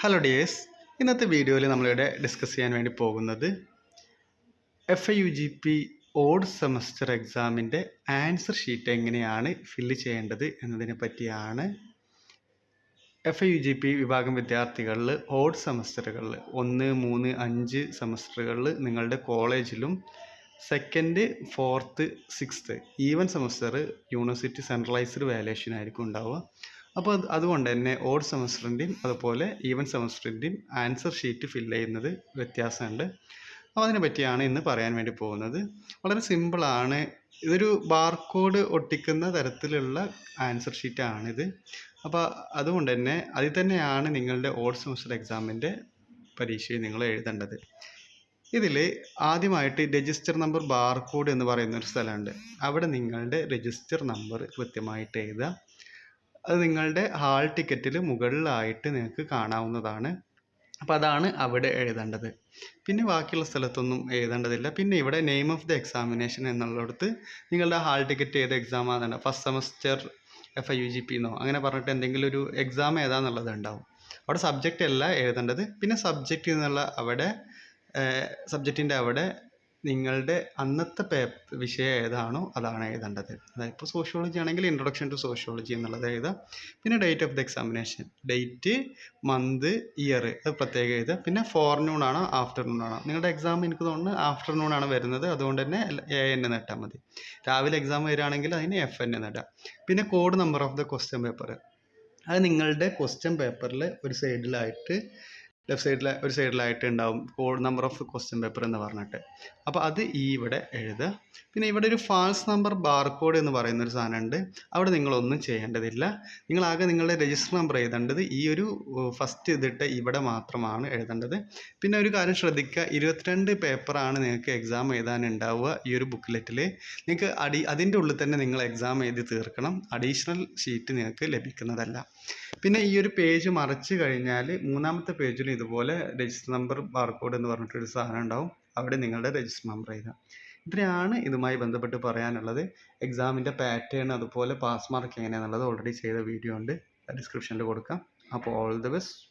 Hello dears ഇന്നത്തെ വീഡിയോയിൽ നമ്മളിവിടെ ഡിസ്കസ് ചെയ്യാൻ വേണ്ടി പോകുന്നത് F I U G P odd semester എക്സാമിന്റെ ആൻസർ ഷീറ്റ് എങ്ങനെയാണ് ഫില്ല് ചെയ്യേണ്ടത് എന്നതിനെ പറ്റിയാണ് F I U G P വിഭാഗം വിദ്യാർത്ഥികളിൽ ഓഡ് സെമസ്റ്ററുകളിൽ ഒന്ന് മൂന്ന് അഞ്ച് സെമസ്റ്ററുകളിൽ നിങ്ങളുടെ കോളേജിലും second fourth sixth even semester university centralised valuation ആയിരിക്കും ഉണ്ടാവുക. അപ്പോൾ അത് അതുകൊണ്ട് തന്നെ ഓഡ് സെമസ്റ്ററിന്റെയും അതുപോലെ ഈവൻ സെമസ്റ്ററിന്റെയും ആൻസർ ഷീറ്റ് ഫിൽ ചെയ്യുന്നത് വ്യത്യാസമുണ്ട്. അപ്പോൾ അതിനെ പറ്റിയാണ് ഇന്ന് പറയാൻ വേണ്ടി പോകുന്നത്. വളരെ സിമ്പിളാണ്. ഇതൊരു ബാർകോഡ് ഒട്ടിക്കുന്ന തരത്തിലുള്ള ആൻസർ ഷീറ്റാണിത്. അപ്പോൾ അതുകൊണ്ട് തന്നെ അതിൽ തന്നെയാണ് നിങ്ങളുടെ ഓഡ് സെമസ്റ്റർ എക്സാമിന്റെ പരീക്ഷയിൽ നിങ്ങൾ എഴുതേണ്ടത്. ഇതിൽ ആദ്യമായിട്ട് രജിസ്റ്റർ നമ്പർ ബാർകോഡ് എന്ന് പറയുന്ന ഒരു സ്ഥലമുണ്ട്. അവിടെ നിങ്ങളുടെ രജിസ്റ്റർ നമ്പർ കൃത്യമായിട്ട് എഴുതുക. അത് നിങ്ങളുടെ ഹാൾ ടിക്കറ്റിൽ മുകളിലായിട്ട് നിങ്ങൾക്ക് കാണാവുന്നതാണ്. അപ്പോൾ അതാണ് അവിടെ എഴുതേണ്ടത്. പിന്നെ ബാക്കിയുള്ള സ്ഥലത്തൊന്നും എഴുതേണ്ടതില്ല. പിന്നെ ഇവിടെ നെയിം ഓഫ് ദി എക്സാമിനേഷൻ എന്നുള്ളിടത്ത് നിങ്ങളുടെ ഹാൾ ടിക്കറ്റ് ഏത് എക്സാം ആണെന്ന് first semester F I U G P എന്നോ അങ്ങനെ പറഞ്ഞിട്ട് എന്തെങ്കിലും ഒരു എക്സാം ഏതാന്നുള്ളത് ഉണ്ടാവും. അവിടെ സബ്ജക്റ്റ് അല്ല എഴുതേണ്ടത്. പിന്നെ സബ്ജക്റ്റ് എന്നുള്ള അവിടെ സബ്ജക്റ്റിന്റെ അവിടെ നിങ്ങളുടെ അന്നത്തെ പേപ്പർ വിഷയം ഏതാണോ അതാണ് എഴുതേണ്ടത്. അതായത് ഇപ്പോൾ സോഷ്യോളജി ആണെങ്കിൽ ഇൻട്രൊഡക്ഷൻ ടു സോഷ്യോളജി എന്നുള്ളത് എഴുതാം. പിന്നെ date of the examination date month year അത് പ്രത്യേകം എഴുതുക പിന്നെ ഫോർനൂൺ ആണോ ആഫ്റ്റർനൂൺ ആണോ. നിങ്ങളുടെ എക്സാം എനിക്ക് തോന്നുന്നു ആഫ്റ്റർനൂൺ ആണ് വരുന്നത്. അതുകൊണ്ട് തന്നെ എ എൻ നട്ടാൽ മതി. രാവിലെ എക്സാം വരികയാണെങ്കിൽ അതിന് എഫ് എൻ നട്ടാം പിന്നെ code number of the question paper അത് നിങ്ങളുടെ ക്വസ്റ്റ്യൻ പേപ്പറിൽ ഒരു സൈഡിലായിട്ട് ലെഫ്റ്റ് സൈഡിൽ ഒരു സൈഡിലായിട്ട് ഉണ്ടാവും code number of question paper എന്ന് പറഞ്ഞിട്ട്. അപ്പോൾ അത് ഈ ഇവിടെ എഴുതുക പിന്നെ ഇവിടെ ഒരു ഫാൾസ് നമ്പർ ബാർകോഡ് എന്ന് പറയുന്ന ഒരു സാധനമുണ്ട് അവിടെ നിങ്ങളൊന്നും ചെയ്യേണ്ടതില്ല. നിങ്ങളാകെ നിങ്ങളുടെ രജിസ്റ്റർ നമ്പർ എഴുതേണ്ടത് ഈ ഒരു ഫസ്റ്റ് ഇതിട്ട് ഇവിടെ മാത്രമാണ് എഴുതേണ്ടത്. പിന്നെ ഒരു കാര്യം ശ്രദ്ധിക്കുക ഇരുപത്തിരണ്ട് പേപ്പറാണ് നിങ്ങൾക്ക് എക്സാം എഴുതാൻ ഉണ്ടാവുക ഈ ഒരു ബുക്ക്ലെറ്റിൽ നിങ്ങൾക്ക് അടി അതിന്റെ ഉള്ളിൽ തന്നെ നിങ്ങൾ എക്സാം എഴുതി തീർക്കണം. അഡീഷണൽ ഷീറ്റ് നിങ്ങൾക്ക് ലഭിക്കുന്നതല്ല. പിന്നെ ഈ ഒരു പേജ് മറിച്ച് കഴിഞ്ഞാൽ മൂന്നാമത്തെ പേജിൽ ഇതുപോലെ രജിസ്റ്റർ നമ്പർ ബാർകോഡ് എന്ന് പറഞ്ഞിട്ടൊരു സാധനം ഉണ്ടാവും. അവിടെ നിങ്ങളുടെ രജിസ്റ്റർ നമ്പർ എഴുതാം. ഇത്രയാണ് ഇതുമായി ബന്ധപ്പെട്ട് പറയാനുള്ളത്. എക്സാമിന്റെ പാറ്റേൺ അതുപോലെ പാസ് മാർക്ക് എങ്ങനെയാണെന്നുള്ളത് ഓൾറെഡി ചെയ്ത വീഡിയോ ഉണ്ട്. ഡിസ്ക്രിപ്ഷനിൽ കൊടുക്കാം. അപ്പോൾ ഓൾ ദി ബെസ്റ്റ്